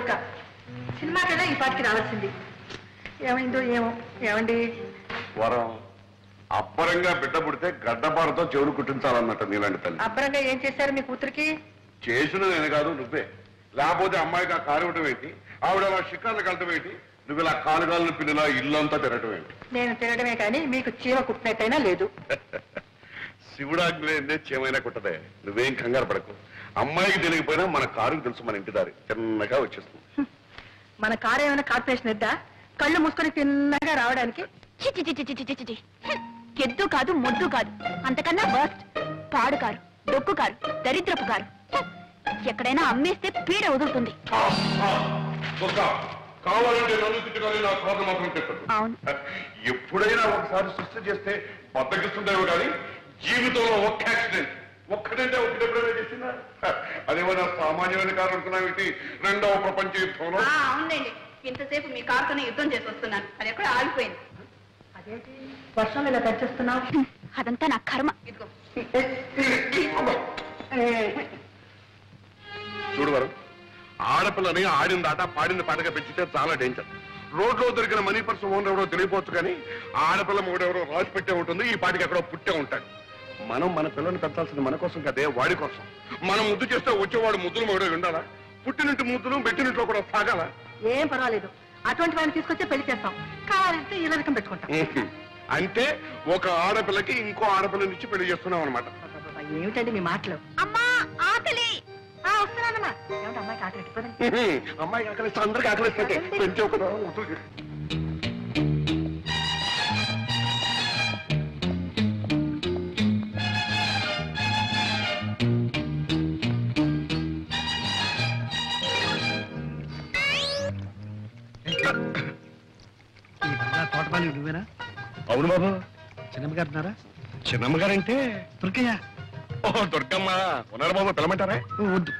ఊరక. సినిమాకైనా ఈ పాటికి రావాల్సింది. ఏమైందో ఏమో ఏమండి? వరం అబ్బరంగా బిడ్డ పుడితే గడ్డపారతో చెవులు కుట్టించాలన్నట్టు నీలాంటి తల్లి. అబ్బరంగా ఏం చేశారు మీ కూతురికి? చేసిన నేను కాదు నువ్వే. లేకపోతే అమ్మాయికి ఆ కారు ఇవ్వటం ఏంటి? ఆవిడ అలా షికార్లు కలటం ఏంటి? నువ్వు ఇలా కాలుగాలను పిల్లలా ఇల్లంతా తిరగటం ఏంటి? నేను తినడమే కానీ మీకు చీమ కుట్టినట్టయినా లేదు. శివుడాగ్నేందే చేమైనా కుట్టదే. నువ్వేం కంగారు పడకు. అమ్మాయికి తెలియకపోయినా మన కారుకి తెలుసు మన ఇంటి దారి. చిన్నగా వచ్చేస్తుంది. మన కారు ఏమైనా కార్పొరేషన్ ఇద్దా? కళ్ళు మూసుకొని తిన్నగా రావడానికి. చిచి ఎద్దు కాదు మొద్దు కాదు. అంతకన్నా వర్స్ట్. పాడు కారు డొక్కు కారు దరిద్రపు కారు. ఎక్కడైనా అమ్మేస్తే పీడ వదులుతుంది. ఎప్పుడైనా ఒకసారి సృష్టి చేస్తే బద్దకిస్తుండేవి కానీ జీవితంలో ఒక్క యాక్సిడెంట్. ఒక్కటంటే ఒకటి ఎప్పుడైనా చేసిందా? అదేమన్నా సామాన్యమైన కారణం అనుకున్నావేంటి రెండవ ప్రపంచ యుద్ధంలో? అవునండి ఇంతసేపు మీ కారుతోనే యుద్ధం చేసి వస్తున్నాను అది ఎక్కడ ఆగిపోయింది. అదేంటి? వర్షం ఇలా తెచ్చేస్తున్నావు. అదంతా నా కర్మ. ఇదిగో. చూడు వరం ఆడపిల్లని ఆడిన దాట పాడిన పాటగా పెంచితే చాలా డేంజర్ రోడ్లో దొరికిన మనీ పర్స్ ఓనర్ ఎవరో తెలియపోవచ్చు కానీ ఆడపిల్ల మొగుడెవరో రాసి పెట్టే ఉంటుంది ఈ పాటికి ఎక్కడో పుట్టే ఉంటాడు. మనం మన పిల్లని పెంచాల్సింది మన కోసం కదే వాడి కోసం. మనం ముద్దు చేస్తే వచ్చేవాడు ముద్దులు మొగుడే ఉండాలా? పుట్టినింటి ముద్దులు పెట్టినింట్లో కూడా సాగాల? ఏం పర్వాలేదు. అటువంటి వాడిని తీసుకొచ్చి పెళ్ళి చేస్తాం. కావాలంటే ఇలా రకం పెట్టుకుంటాం. అంటే ఒక ఆడపిల్లకి ఇంకో ఆడపిల్లనిచ్చి పెళ్ళి చేస్తున్నాం అనమాట ఏమిటండి మీ మాటలు? అమ్మా ఆకలి. ఆ, వస్తున్నానమ్మా. ఏమిటి అమ్మాయికి ఆకలి ఎట్టిపోదండి అమ్మాయి ఆకలిస్తే అందరికి ఆకలిస్తే పెంచే ఒక బాబు. చిన్నమ్మ గారు ఉన్నారా చిన్నమ్మ గారంటే దుర్గయ్య. ఓ దుర్గమ్మ. ఉన్నారు బాబు పిలమంటారా వద్దు.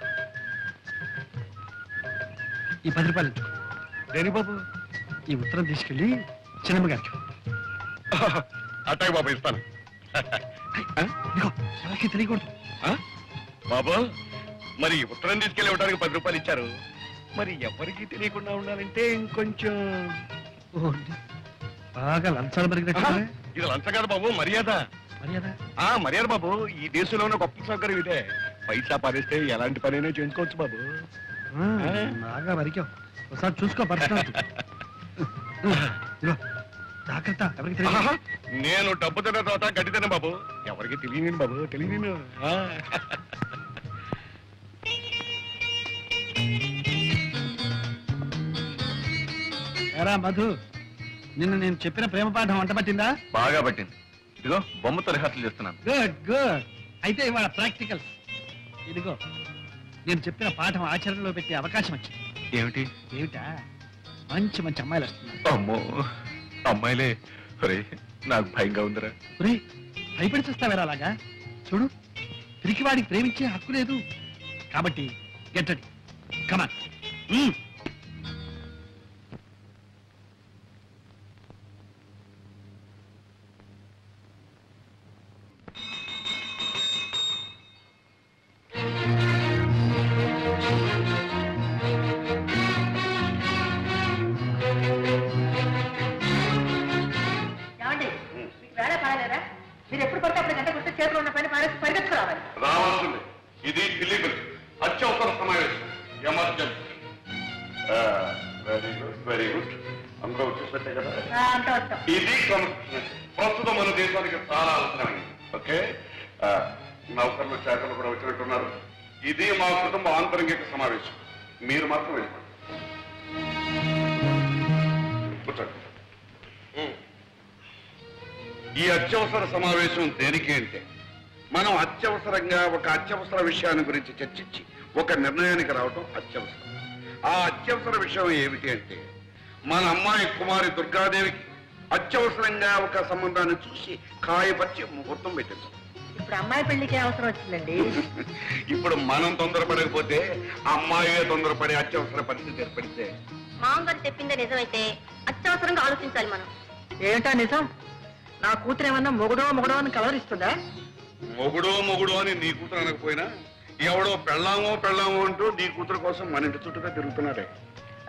ఈ పది రూపాయలు. దేని బాబు? ఈ ఉత్తరం తీసుకెళ్ళి చిన్నమ్మ గారికి అట్టాయి బాబు ఇస్తాను. ఎవరికి తెలియకూడదు? బాబు మరి ఉత్తరం తీసుకెళ్ళి ఇవ్వడానికి పది రూపాయలు ఇచ్చారు. మరి ఎవరికి తెలియకుండా ఉండాలంటే ఇంకొంచెం. బాగా లంచాలు ఆ, మరిగినట్టు ఇది లంచ కాదు బాబు మర్యాద. మర్యాద? ఆ మర్యాద బాబు ఈ దేశంలో ఉన్న గొప్ప సౌకర్యం ఇదే. పైసా పారేస్తే ఎలాంటి పనైనా చేసుకోవచ్చు బాబు. ఆ, బాగా మరికావు ఒకసారి చూసుకో పర్సనల్ జాగ్రత్త ఎవరికి తెలియదు. నేను డబ్బు తిన్న తర్వాత గడ్డి తిన్న బాబు. ఎవరికి తెలియని బాబు తెలియని ఎరా మధు నిన్న నేను చెప్పిన ప్రేమ పాఠం వంట పట్టిందా? బాగా పట్టింది. ఇదిగో బొమ్మతో రిహార్సల్ చేస్తున్నాను. Good good. అయితే ఇవాళ ప్రాక్టికల్స్. ఇదిగో నేను చెప్పిన పాఠం ఆచరణలో పెట్టే అవకాశం వచ్చింది. ఏమిటి? ఏమిటా? మంచి మంచి అమ్మాయిలు వస్తున్నారు. అమ్మో అమ్మాయిలే. ఒరే నాకు భయంగా ఉందిరా. ఒరే భయపడి చూస్తావేరా అలాగా? చూడు తిరిగి వాడికి ప్రేమించే హక్కు లేదు. కాబట్టి గెట్టడి కమాన్ వెరీ గుడ్. అందరూ వచ్చేసినట్టే కదా? ఇది క్రమశిక్షణ. ప్రస్తుతం మన దేశానికి చాలా అవసరమైంది ఓకే? నౌకర్లు శాఖలు కూడా వచ్చినట్టున్నారు ఇది మా కుటుంబ ఆంతరంగిక సమావేశం. మీరు మాత్రం వెళ్ళిపోండి. ఈ అత్యవసర సమావేశం దేనికి అంటే మనం అత్యవసరంగా ఒక అత్యవసర విషయాన్ని గురించి చర్చించి ఒక నిర్ణయానికి రావడం అత్యవసరం. ఆ అత్యవసర విషయం ఏమిటి అంటే మన అమ్మాయి కుమారి దుర్గాదేవికి అత్యవసరంగా ఒక సంబంధాన్ని చూసి కాయపరిచి ముహూర్తం పెట్టించాం ఇప్పుడు అమ్మాయి పెళ్ళికి అవసరం వచ్చిందండి? ఇప్పుడు మనం తొందరపడకపోతే అమ్మాయే తొందరపడే అత్యవసర పరిస్థితి ఏర్పడితే? మామగారు చెప్పిందే నిజమైతే అత్యవసరంగా ఆలోచించాలి మనం. ఏంటా నిజం? నా కూతురు ఏమన్నా మొగుడో మొగుడో అని కలవరిస్తుందా? మొగుడో మొగుడో అని నీ కూతురు అనకపోయినా ఎవడో పెళ్ళామో పెళ్ళామో అంటూ నీ కూతురు కోసం మన ఇంటి చుట్టూగా తిరుగుతున్నాడే.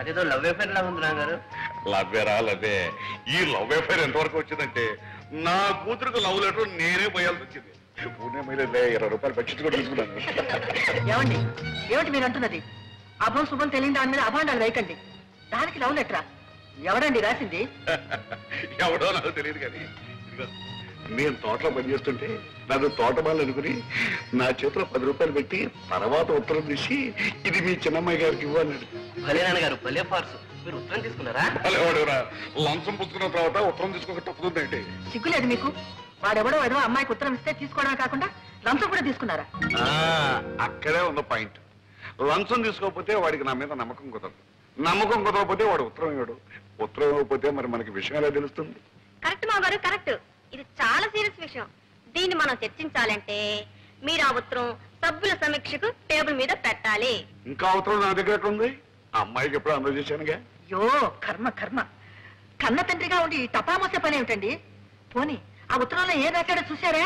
అదేదో లవ్ అఫేర్ లా ఉంది నాన్నగారు. లవ్వేరా లవ్వే ఈ లవ్ అఫైర్ ఎంతవరకు వచ్చిందంటే నా కూతురుకు లవ్ లెటర్ నేనే పోయాల్సి వచ్చింది. పూణే మైలేదే ఇరవై రూపాయలు బడ్జెట్ కూడా తీసుకున్నాను. ఏమండి ఏమిటి మీరు అంటున్నది? అభం శుభం తెలియని దాని మీద అభాండాలు వేయకండి. దానికి లవ్ లెటరా ఎవడండి రాసింది? ఎవడో నాకు తెలియదు కానీ ఇదిగో, నేను తోటలో పనిచేస్తుంటే నన్ను తోటమాలు అనుకుని నా చేతిలో పది రూపాయలు పెట్టి తర్వాత ఉత్తరం తీసి ఇది మీ చిన్నమ్మాయి గారికి ఇవ్వన్నాడు భలే నాన్నగారు భలే ఫార్స్. మీరు ఉత్తరం తీసుకున్నారా? లంచం పుచ్చుకున్న తర్వాత ఉత్తరం తీసుకోక తప్పుతుందంటే సిగ్గులేదు మీకు? వాడెవడో ఏదో అమ్మాయికి ఉత్తరం ఇస్తే తీసుకోవడమే కాకుండా లంచం కూడా తీసుకున్నారా? అక్కడే ఉన్న పాయింట్. లంచం తీసుకోకపోతే వాడికి నా మీద నమ్మకం కుదరదు. నమ్మకం కుదరకపోతే వాడు ఉత్తరం ఇవ్వడు. ఉత్తరం ఇవ్వకపోతే మరి మనకి విషయం ఎలా తెలుస్తుంది? కరెక్ట్ మా గారు కరెక్ట్. ఇది చాలా సీరియస్ విషయం. దీన్ని మనం చర్చించాలంటే మీరు ఆ ఉత్తరం సభ్యుల సమీక్షకు టేబుల్ మీద పెట్టాలి. ఇంకా ఉత్తరం నా దగ్గర ఉంది అమ్మాయికి ఎప్పుడు అందజేశానుగా. అయ్యో కర్మ కర్మ. కన్న తండ్రిగా ఉండి ఈ టపామోసే పని ఏమిటండి? పోనీ ఆ ఉత్తరంలో ఏం రాశాడో చూసారా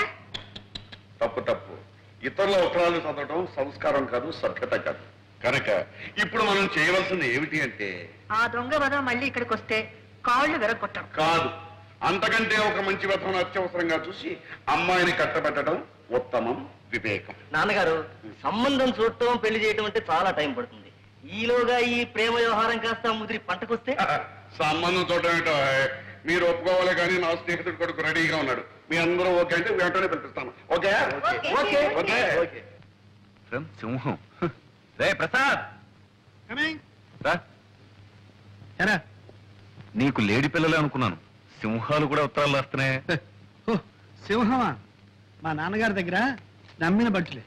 తప్పు తప్పు. ఇతరుల ఉత్తరాలు చదవడం సంస్కారం కాదు సభ్యత కాదు. కనుక ఇప్పుడు మనం చేయవలసింది ఏమిటి అంటే ఆ దొంగ వద మళ్ళీ ఇక్కడికి వస్తే కాళ్ళు విరగొట్టం కాదు. అంతకంటే ఒక మంచి వ్యర్థం అత్యవసరంగా చూసి అమ్మాయిని కట్టబెట్టడం ఉత్తమం వివేకం. నాన్నగారు సంబంధం చూడటం పెళ్ళి చేయటం అంటే చాలా టైం పడుతుంది. ఈలోగా ఈ ప్రేమ వ్యవహారం కాస్త ముదిరి పంటకొస్తే? సంబంధం చూడటం ఏంటో మీరు ఒప్పుకోవాలి కానీ నా స్నేహితుడు కొడుకు రెడీగా ఉన్నాడు. మీ అందరూ ఓకే అంటే వెంటనే పిలిపిస్తాను. ఓకే? ఓకే. ఓకే? ఓకే. సింహం. రే ప్రసాద్! నీకు లేడి పిల్లలే అనుకున్నాను. సింహాలు కూడా ఉత్తరాలు రాస్తున్నాయి. ఓ సింహమా? మా నాన్నగారి దగ్గర నమ్మిన బట్టులే.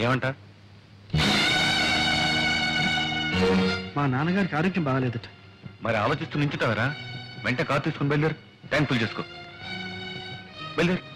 ఏమంట? మా నాన్నగారికి ఆరోగ్యం బాగాలేదట. మరి ఆలోచిస్తూ నించుతావరా? వెంట కారు తీసుకుని బయలుదేరు. ట్యాంక్ ఫుల్ చేసుకో. బయలుదేరు.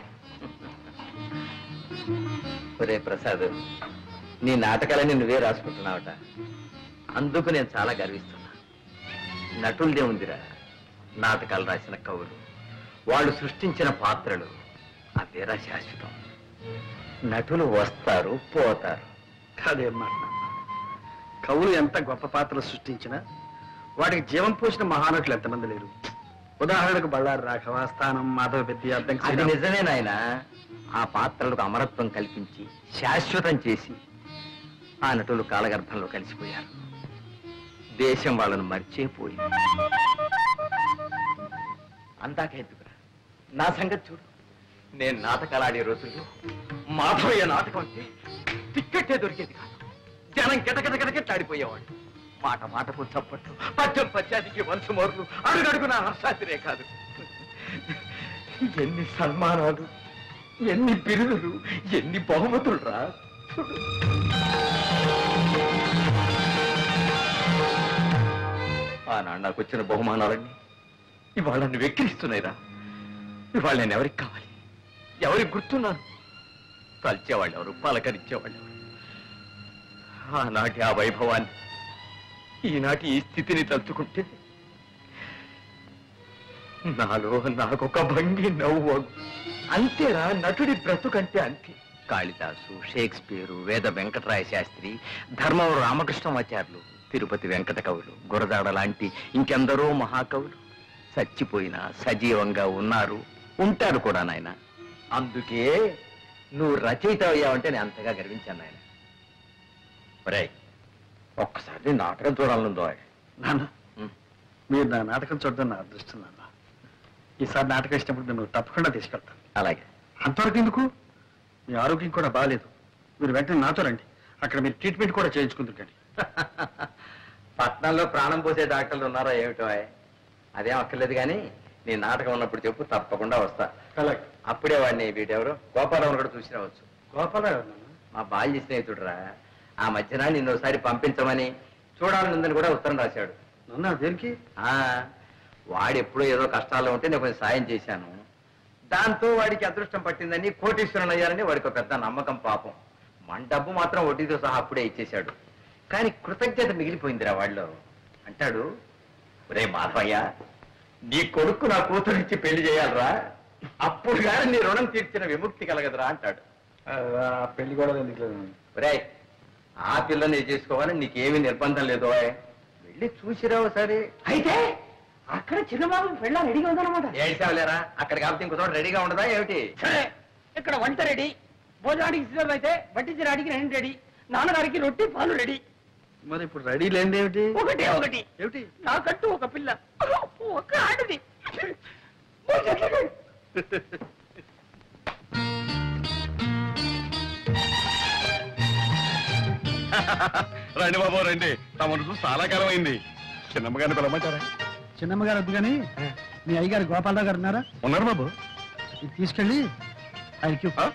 ఒరే ప్రసాద్ నీ నాటకాలని నువ్వే రాసుకుంటున్నావట. అందుకు నేను చాలా గర్విస్తున్నా. నటులదే ఉందిరా నాటకాలు రాసిన కవులు. వాళ్ళు సృష్టించిన పాత్రలు అదేరా శాశ్వతం. నటులు వస్తారు పోతారు. కాదేం మాట. నాన్న. కవులు ఎంత గొప్ప పాత్రలు సృష్టించినా వాటికి జీవం పోసిన మహానటులు ఎంతమంది లేరు. ఉదాహరణకు బళ్ళారి రాఘవ స్థానం మాధవ పెద్ద అర్థం అది నిజమే నాయన. ఆ పాత్రలకు అమరత్వం కల్పించి శాశ్వతం చేసి ఆ నటులు కాలగర్భంలో కలిసిపోయారు. దేశం వాళ్ళను మర్చిపోయింది. అందాక నా సంగతి చూడు. నేను నాటకాలాడే రోజుల్లో మాధవయ్య నాటకం అంటే టిక్కెట్టే దొరికేది కాదు. జనం గిటగిటగిటగిట్లాడిపోయేవాడు మాట మాటకు చప్పట్లు పద్యం పద్యానికి వంశు మోర్లు అడుగడుగున హర్షాతిరే కాదు. ఎన్ని సన్మానాలు ఎన్ని బిరుదులు ఎన్ని బహుమతులు రా ఆనాడు నాకు వచ్చిన బహుమానాలన్నీ ఇవాళ నన్ను వెక్కిరిస్తున్నాయిరా. ఇవాళ నేను ఎవరికి కావాలి? ఎవరికి గుర్తున్నాను? తలిచేవాళ్ళు ఎవరు? పలకరించేవాళ్ళు ఎవరు? ఆనాటి ఆ వైభవాన్ని ఈనాటి ఈ స్థితిని తలుచుకుంటే నాలో నాకొక భంగి నవ్వు అంతేరా నటుడి బ్రతుకంటే అంతే. కాళిదాసు షేక్స్పియరు వేద వెంకటరాయ శాస్త్రి ధర్మవరం రామకృష్ణమాచార్యులు తిరుపతి వెంకట కవులు గురదాడ లాంటి ఇంకెందరో మహాకవులు. చచ్చిపోయినా సజీవంగా ఉన్నారు. ఉంటారు కూడా నాయన. అందుకే నువ్వు రచయిత అయ్యావంటే నేను అంతగా గర్వించాను నాయన. ఒరేయ్ ఒక్కసారి నీ నాటకం చూడాలనుందో నాన్న. మీరు నా నాటకం చూడడం నా అదృష్టం నాన్న. ఈసారి నాటకం ఇచ్చినప్పుడు నేను తప్పకుండా తీసుకెళ్తాను. అలాగే. అంతవరకు ఎందుకు? మీ ఆరోగ్యం కూడా బాగాలేదు మీరు వెంటనే నాతో రండి. అక్కడ మీరు ట్రీట్మెంట్ కూడా చేయించుకుంటుంటండి పట్నంలో ప్రాణం పోసే డాక్టర్లు ఉన్నారా ఏమిటో అదేం అక్కర్లేదు కానీ నీ నాటకం ఉన్నప్పుడు చెప్పు తప్పకుండా వస్తా. అలాగే. అప్పుడే వాడిని వీటెవరు గోపాలరావు కూడా చూసి రావచ్చు. గోపాలరావు. మా బాల్య స్నేహితుడురా. ఆ మధ్యన నిన్ను ఒకసారి పంపించమని చూడాలనుందని కూడా ఉత్తరం రాశాడు. నాన్న దేనికి? ఆ వాడు ఎప్పుడో ఏదో కష్టాల్లో ఉంటే నేను కొంచెం సాయం చేశాను. దాంతో వాడికి అదృష్టం పట్టిందని కోటీశ్వరుని అయ్యారని వాడికి ఒక పెద్ద నమ్మకం పాపం. మన డబ్బు మాత్రం వడ్డీతో సహా అప్పుడే ఇచ్చేశాడు. కానీ కృతజ్ఞత మిగిలిపోయిందిరా వాళ్ళు అంటాడు రే మాధవయ్య నీ కొడుకు నా కూతురు ఇచ్చి పెళ్ళి చేయాలరా. అప్పుడు కానీ నీ రుణం తీర్చిన విముక్తి కలగదురా అంటాడు. పెళ్ళి కూడా. ఒరేయ్ ఆ పిల్లని చేసుకోవాలని నీకేమీ నిర్బంధం లేదు. వెళ్ళి చూసిరావు సరే అయితే అక్కడ చిన్నబాబు పెళ్ళ రెడీగా ఉందన్నమాట. ఏడ్చావులేరా? అక్కడ కాబట్టి ఇంకో చోట రెడీగా ఉండదా ఏమిటి? సరే ఇక్కడ వంట రెడీ భోజనానికి సిద్ధం అయితే వడ్డించడానికి రెండు రెడీ నాన్నగారికి రొట్టి పాలు రెడీ మరి ఇప్పుడు రెడీ లేనిది ఏమిటి? ఒకటే ఒకటి. ఏమిటి? నాకంటూ ఒక పిల్ల ఒక ఆడది. రండి బాబు రండి. తమను చూసి చాలా కాలం అయింది చిన్నమ్మ గారిని పిలవమంటారా? చిన్నమ్మ గారు వద్దు కానీ మీ అయ్యగారు గోపాలరావు గారు ఉన్నారా? ఉన్నారు బాబు. ఇది తీసుకెళ్ళి ఆయనకి ఆ?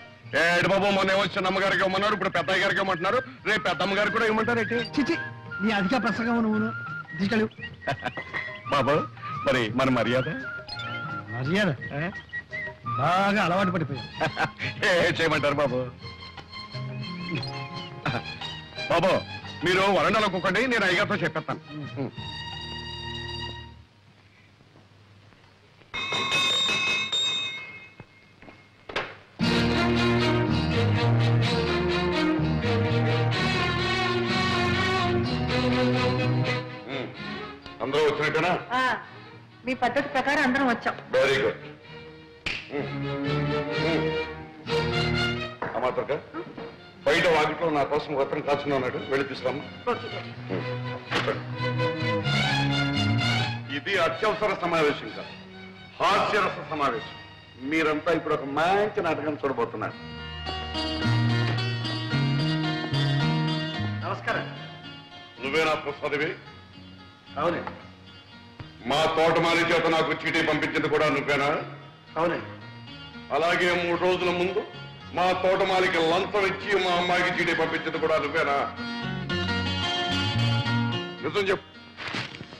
ఏడు బాబు మొన్న ఏమో చిన్నమ్మ గారికి ఇవ్వమన్నారు ఇప్పుడు పెద్దయ్య గారికి ఇవ్వమంటున్నారు. రేపు పెద్దమ్మ గారికి కూడా ఇవ్వమంటారు ఏంటి చిచి నీ అధిక ప్రసంగం నువ్వు తీసుకెళ్ళు. బాబు మరి మన మర్యాద? మర్యాద? ఆ? బాగా అలవాటు పడిపోయావు. ఏ చేయమంటారు బాబు? బాబు మీరు వరండాలో కూకండి నేను అయ్యగారితో చెప్పేస్తాను. మీ పద్ధతి ప్రకారం అందరం వచ్చాం. వెరీ గుడ్ అమాతక బయట వాకిట్లో నా కోసం ఒక అతను కాచుకుని ఉన్నాడు. వెళ్ళి తీసుకురామ్మా. ఇది అత్యవసర సమావేశం కాదు. హాస్యరస సమావేశం. మీరంతా ఇప్పుడు ఒక మంచి నాటకం చూడబోతున్నారు. నమస్కారం. నువ్వేనా ప్రసాదివి? అవునండి. మా తోటమాలి చేత నాకు చీటీ పంపించింది కూడా నువ్వేనా? అవునండి. అలాగే మూడు రోజుల ముందు మా తోటమాలికి లంచం ఇచ్చి మా అమ్మాయికి చీటీ పంపించింది కూడా నువ్వేనా? నిజం చెప్పు.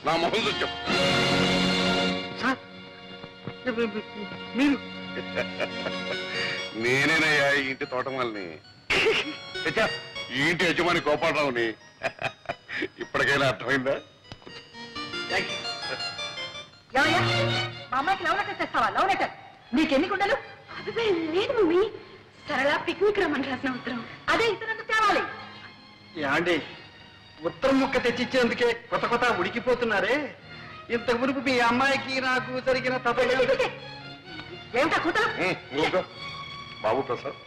నా మొహం చెప్పు. సార్ మీరు. నేనేనయ్యా ఈ ఇంటి తోటమాలిని. ఈ ఇంటి యజమాని గోపాలరావుని. ఇప్పటికైనా అర్థమైందా? ఏమయ్యా? మా అమ్మాయికి లవ్ లెటర్ తెస్తావా? Love letter. నీకెన్ని గుండెలు అదే లేదు మమ్మీ. సరళ పిక్నిక్ రమ్మని రాసిన ఉత్తరం. అదే ఇతరులకు తేవాలి. యాండి ఉత్తరం ముక్క తెచ్చిచ్చేందుకే కొత్త కొత్త ఉడికిపోతున్నారే? ఇంత మునుపు మీ అమ్మాయికి నాకు జరిగిన తప్ప ఏమిటా కూతురు. బాబు ప్రసాద్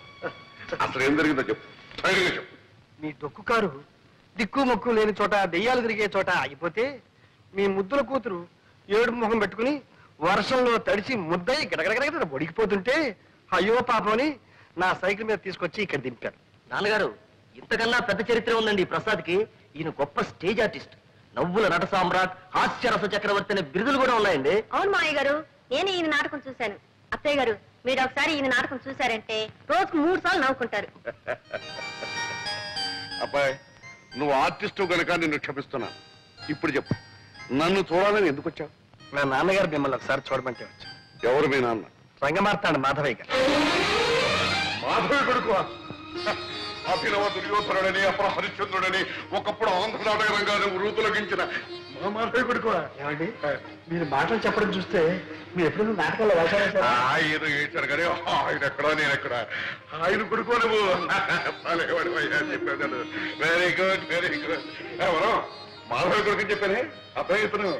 అసలు ఏం జరిగిందో చెప్పు. ధైర్యంగా చెప్పు. మీ డొక్కు కారు దిక్కు మొక్కు లేని చోట దెయ్యాలు తిరిగే చోట ఆగిపోతే మీ ముద్దుల కూతురు ఏడు ముఖం పెట్టుకుని వర్షంలో తడిసి ముద్దయి గడగడగడ ఒడికిపోతుంటే అయ్యో పాపమని నా సైకిల్ మీద తీసుకొచ్చి ఇక్కడ దింపారు. నాన్నగారు ఇంతకన్నా పెద్ద చరిత్ర ఉందండి ఈ ప్రసాద్కి. ఈయన గొప్ప స్టేజ్ ఆర్టిస్ట్. నవ్వుల నట సామ్రాట్ హాస్యరస చక్రవర్తి అనే బిరుదులు కూడా ఉన్నాయండి. అవును మావయ్య గారు నేను ఈయన నాటకం చూశాను. అత్తయ్య గారు మీరు ఒకసారి ఈయన నాటకం చూశారంటే రోజుకు మూడు సార్లు నవ్వుకుంటారు. అబ్బాయి నువ్వు ఆర్టిస్టు గనక నిన్ను క్షమిస్తున్నాను. ఇప్పుడు చెప్పు నన్ను చూడాలని ఎందుకు వచ్చావు? మా నాన్నగారు మిమ్మల్ని ఒకసారి చూడమంటే వచ్చా. ఎవరు మీ నాన్న? రంగమార్తాడు మాధవయ్య గారు. మాధవి కొడుకు? అభినవ దుర్యోధనుడని అప్పుడు హరిశ్చంద్రుడని ఒకప్పుడు ఆంధ్ర నాటక రంగాన్ని వృతులగించిన మా మాధవి కొడుకు? ఏమండి? మీరు మాటలు చెప్పడం చూస్తే మీరు ఎప్పుడైనా నాటకాల్లో వేశారా? ఆయన ఏడ్చారు కానీ ఆయన ఎక్కడా నేను ఎక్కడ? ఆయన కొడుకు నువ్వు? భలేవాడు అయ్యా చెప్పాను వెరీ గుడ్ వెరీ గుడ్ ఎవరు? మాధవి కొడుకు చెప్పానే? అబ్బాయి ఇతను.